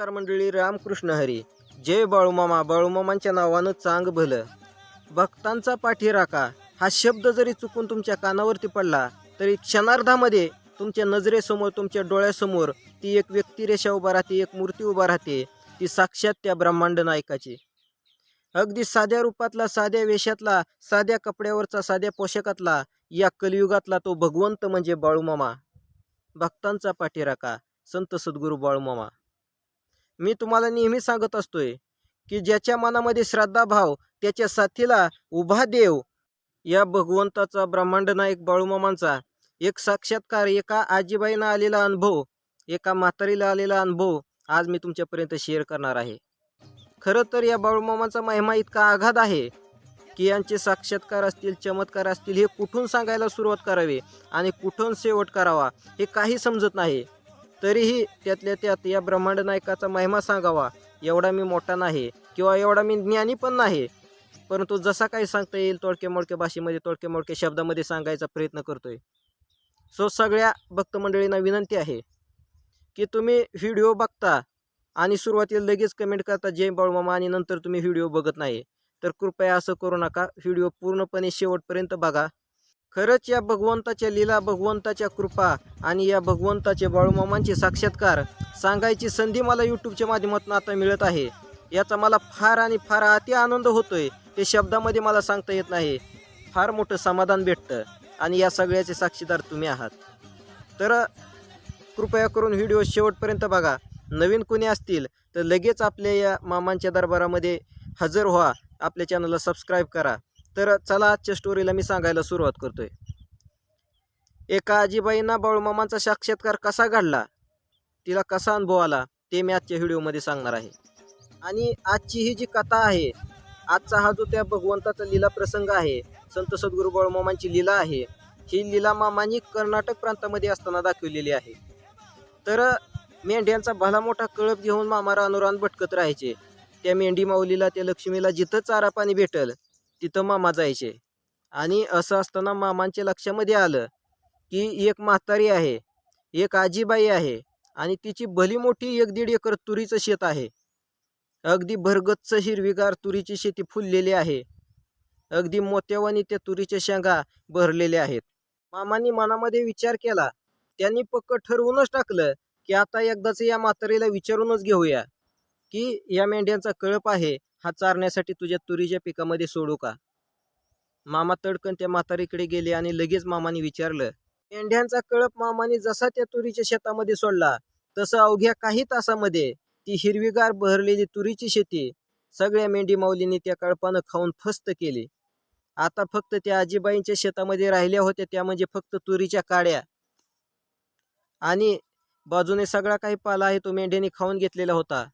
नमस्कार मंडळी रामकृष्ण हरी. जय बाळूमामा. बाळूमामांच्या नावानं चांग भलं. भक्तांचा पाठीराखा. हा शब्द जरी चुकून तुमच्या कानावरती पडला तरी क्षणार्धामध्ये तुमच्या नजरेसमोर तुमच्या डोळ्यासमोर ती एक व्यक्तिरेषा उभा राहते एक मूर्ती उभा राहते ती साक्षात त्या ब्रह्मांड नायकाची. अगदी साध्या रूपातला साध्या वेशातला साध्या कपड्यावरचा साध्या पोशाखातला या कलियुगातला तो भगवंत म्हणजे बाळूमामा. भक्तांचा पाठीराखा. संत सद्गुरू बाळूमामा. मी तुम्हाला नेहमी सांगत असतोय की ज्याच्या मनामध्ये श्रद्धाभाव त्याच्या साथीला उभा देव. या भगवंताचा ब्रह्मांड नायक बाळूमामांचा एक साक्षात्कार एका आजीबाईनं आलेला अनुभव एका म्हातारीला आलेला अनुभव आज मी तुमच्यापर्यंत शेअर करणार आहे. खरं तर या बाळूमामांचा महिमा इतका आघात आहे की यांचे साक्षात्कार असतील चमत्कार असतील हे कुठून सांगायला सुरुवात करावी आणि कुठून शेवट करावा हे काही समजत नाही. तरीही त्यातल्या त्यात या ब्रह्मांड नायकाचा महिमा सांगावा एवढा मी मोठा नाही किंवा एवढा मी ज्ञानी पण नाही. परंतु जसा काही सांगता येईल तोडके मोडके भाषेमध्ये तोडके मोडके शब्दामध्ये सांगायचा प्रयत्न करतोय. सो सगळ्या भक्त मंडळींना विनंती आहे की तुम्ही व्हिडिओ बघता आणि सुरुवातीला लगेच कमेंट करता जय बाळूमामा आणि नंतर तुम्ही व्हिडिओ बघत नाही. तर कृपया असं करू नका व्हिडिओ पूर्णपणे शेवटपर्यंत बघा. खरंच या भगवंताच्या लीला भगवंताच्या कृपा आणि या भगवंताचे बाळूमामांचे साक्षात्कार सांगायची संधी मला यूट्यूबच्या माध्यमातून आता मिळत आहे. याचा मला फार आणि फार अति आनंद होतोय ते शब्दामध्ये मला सांगता येत नाही. फार मोठं समाधान भेटतं आणि या सगळ्याचे साक्षीदार तुम्ही आहात. तर कृपया करून व्हिडिओ शेवटपर्यंत बघा. नवीन कोणी असतील तर लगेच आपल्या या मामांच्या दरबारामध्ये हजर व्हा. आपल्या चॅनलला सबस्क्राईब करा. तर चला आजच्या स्टोरीला मी सांगायला सुरुवात करतोय. एका आजीबाईंना बाळूमामांचा साक्षात्कार कसा घडला? तिला कसा अनुभव आला? ते मी आजच्या व्हिडिओमध्ये सांगणार आहे. आणि आजची ही जी कथा आहे आजचा हा जो त्या भगवंताचा लीला प्रसंग आहे संत सद्गुरू बाळूमामांची लीला आहे ही लीला मामांनी कर्नाटक प्रांतामध्ये असताना दाखवलेली आहे. तर मेंढ्यांचा भला मोठा कळप घेऊन मामा रानोरान भटकत राहायचे. त्या मेंढी माऊलीला त्या लक्ष्मीला जिथं चारा पाणी भेटल तिथं मामा जायचे. आणि असं असताना मामांच्या लक्षामध्ये आलं की एक म्हातारी आहे एक आजीबाई आहे आणि तिची भली मोठी एक दीड एकर तुरीचं शेत आहे. अगदी भरगच्च हिरवीगार तुरीची शेती फुललेली आहे. अगदी मोत्यावानी त्या तुरीच्या शेंगा भरलेल्या आहेत. मामांनी मनामध्ये विचार केला. त्यांनी पक्क ठरवूनच टाकलं की आता एकदाच या म्हातारीला विचारूनच घेऊया की या मेंढ्यांचा कळप आहे हा चारण्यासाठी तुझ्या तुरीच्या पिकामध्ये सोडू का? मामा तडकन त्या म्हातारीकडे गेले आणि लगेच मामाने विचारलं मेंढ्यांचा कळप मामाने जसा त्या तुरीच्या शेतामध्ये सोडला तसं अवघ्या काही तासामध्ये ती हिरवीगार बहरलेली तुरीची शेती सगळ्या मेंढी माऊलींनी त्या कळपानं खाऊन फस्त केली. आता फक्त त्या आजीबाईंच्या शेतामध्ये राहिल्या होत्या त्या म्हणजे फक्त तुरीच्या काड्या. आणि बाजूने सगळा काही पाला आहे तो मेंढ्यांनी खाऊन घेतलेला होता.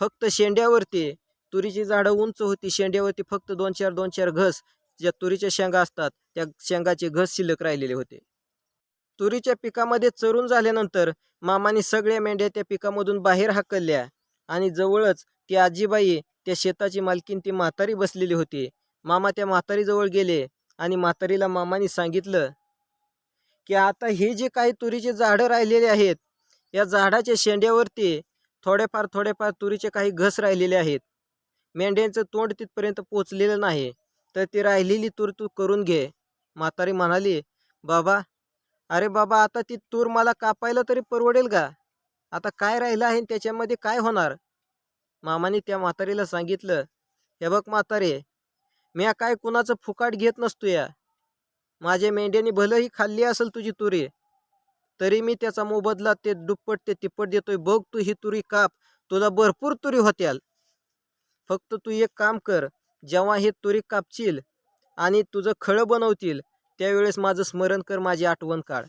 फक्त शेंड्यावरती तुरीची झाडं उंच होती शेंड्यावरती फक्त दोन चार दोन चार घस ज्या तुरीच्या शेंगा असतात त्या शेंगाचे घस शिल्लक राहिलेले होते. तुरीच्या पिकामध्ये चरून झाल्यानंतर मामाने सगळ्या मेंढ्या त्या पिकामधून बाहेर हाकलल्या आणि जवळच ती आजीबाई त्या शेताची मालकीन ती म्हातारी बसलेली होती. मामा त्या म्हातारीजवळ गेले आणि म्हातारीला मामाने सांगितलं की आता हे जे काही तुरीचे झाडं राहिलेले आहेत या झाडाच्या शेंड्यावरती थोडेफार थोडेफार तुरीचे काही घस राहिलेले आहेत. मेंढ्यांचं तोंड तिथपर्यंत पोचलेलं नाही. तर ती राहिलेली तूर तू करून घे. म्हातारी म्हणाली बाबा अरे बाबा आता ती तूर मला कापायला तरी परवडेल का? आता काय राहिलं आहे त्याच्यामध्ये काय होणार? मामाने त्या म्हातारीला सांगितलं हे बघ म्हातारे मी काय कुणाचं फुकाट घेत नसतो या. माझ्या मेंढ्याने भलंही खाल्ली असेल तुझी तुरी. तरी मी त्याचा मोबदला ते दुप्पट ते तिप्पट देतोय. बघ तू ही तुरी काप. तुला भरपूर तुरी होत्याल. फक्त तू एक काम कर जेव्हा हे तुरी कापशील आणि तुझं खळं बनवतील त्यावेळेस माझं स्मरण कर माझी आठवण काढ.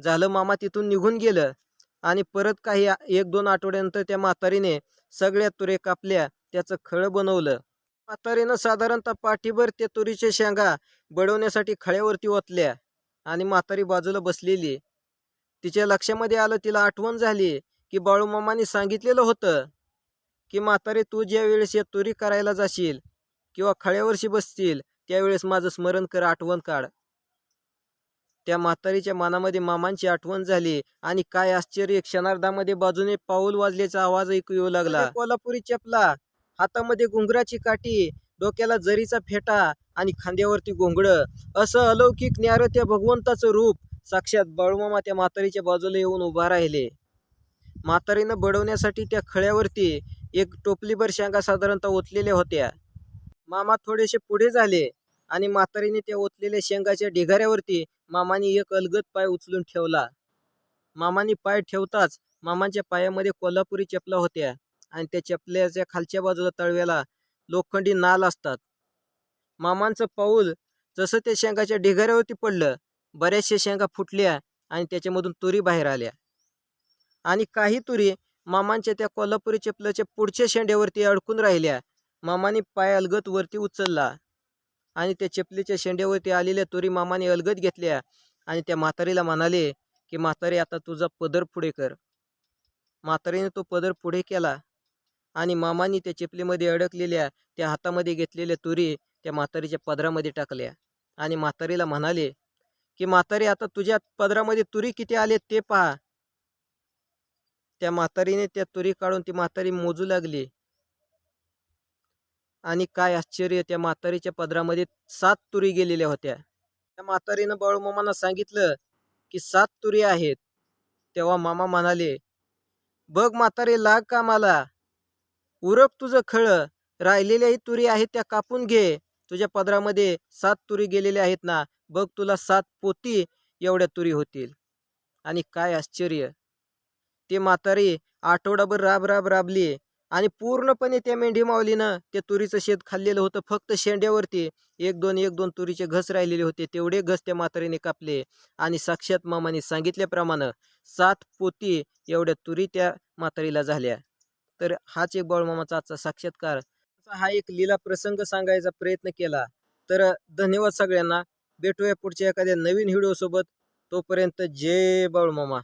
झालं मामा तिथून निघून गेलं आणि परत काही एक दोन आठवड्यानंतर त्या म्हातारीने सगळ्या तुरे कापल्या त्याचं खळं बनवलं. म्हातारीनं साधारणतः पाठीभर त्या तुरीच्या शेंगा बडवण्यासाठी खळ्यावरती ओतल्या आणि म्हातारी बाजूला बसलेली. तिच्या लक्षामध्ये आलं तिला आठवण झाली की बाळूमामाने सांगितलेलं होतं की म्हातारे तू ज्या वेळेस या तुरी करायला जाशील किंवा खळ्यावरशी बसतील त्यावेळेस माझं स्मरण कर आठवण काढ. त्या म्हातारीच्या मनामध्ये मामांची आठवण झाली आणि काय आश्चर्य क्षणार्धामध्ये बाजूने पाऊल वाजल्याचा आवाज ऐकू येऊ लागला. कोल्हापुरी चपला हातामध्ये घुंगराची काठी डोक्याला जरीचा फेटा आणि खांद्यावरती घोंगड. असं अलौकिक न्यार त्या भगवंताचं रूप. साक्षात बाळूमामा त्या म्हातारीच्या बाजूला येऊन उभा राहिले. म्हातारीनं बडवण्यासाठी त्या खळ्यावरती एक टोपलीभर शेंगा साधारणतः ओतलेल्या होत्या. मामा थोडेसे पुढे झाले आणि म्हातारीने त्या ओतलेल्या शेंगाच्या ढिगाऱ्यावरती मामाने एक अलगद पाय उचलून ठेवला. मामाने पाय ठेवताच मामांच्या पायामध्ये कोल्हापुरी चपला होत्या आणि त्या चपल्याच्या खालच्या बाजूला तळव्याला लोखंडी नाल असतात. मामांचं पाऊल जसं त्या शेंगाच्या ढिगाऱ्यावरती पडलं बऱ्याचशा शेंगा फुटल्या आणि त्याच्यामधून तुरी बाहेर आल्या. आणि काही तुरी मामांच्या त्या कोल्हापुरी चपलाच्या पुढच्या शेंड्यावरती अडकून राहिल्या. मामाने पाय अलगत वरती उचलला आणि त्या चपलीच्या शेंड्यावरती आलेल्या तुरी मामाने अलगत घेतल्या आणि त्या म्हातारीला म्हणाले की म्हातारी आता तुझा पदर पुढे कर. म्हातारीने तो पदर पुढे केला आणि मामानी त्या चिपलीमध्ये अडकलेल्या त्या हातामध्ये घेतलेल्या तुरी त्या म्हातारीच्या पदरामध्ये टाकल्या आणि म्हातारीला म्हणाले की म्हातारी आता तुझ्या पदरामध्ये तुरी किती आले ते पहा. त्या म्हातारीने त्या तुरी काढून ती म्हातारी मोजू लागली. आणि काय आश्चर्य त्या म्हातारीच्या पदरामध्ये सात तुरी गेलेल्या होत्या. त्या म्हातारीनं बाळूमामांना सांगितलं की सात तुरी आहेत. तेव्हा मामा म्हणाले बघ म्हातारी लाग का मला उरक तुझं खळ. राहिलेल्याही तुरी आहेत त्या कापून घे. तुझ्या पदरामध्ये सात तुरी गेलेल्या आहेत ना बघ तुला सात पोती एवढ्या तुरी होतील. आणि काय आश्चर्य! ते म्हातारी आठवडाभर राब राब राबली. आणि पूर्णपणे त्या मेंढी माऊलीनं ते तुरीचं शेत खाल्लेलं होतं. फक्त शेंड्यावरती एक दोन एक दोन तुरीचे घस राहिलेले होते. तेवढे घस त्या म्हातारीने कापले. आणि साक्षात मामाने सांगितल्याप्रमाणे सात पोती एवढ्या तुरी त्या म्हातारीला झाल्या. तर हाच एक बाळमामाचा आजचा साक्षात्कार. हा एक लीला प्रसंग सांगायचा प्रयत्न केला. तर धन्यवाद सगळ्यांना. भेटूया पुढच्या एखाद्या नवीन व्हिडिओसोबत. तोपर्यंत जय बाळूमामा.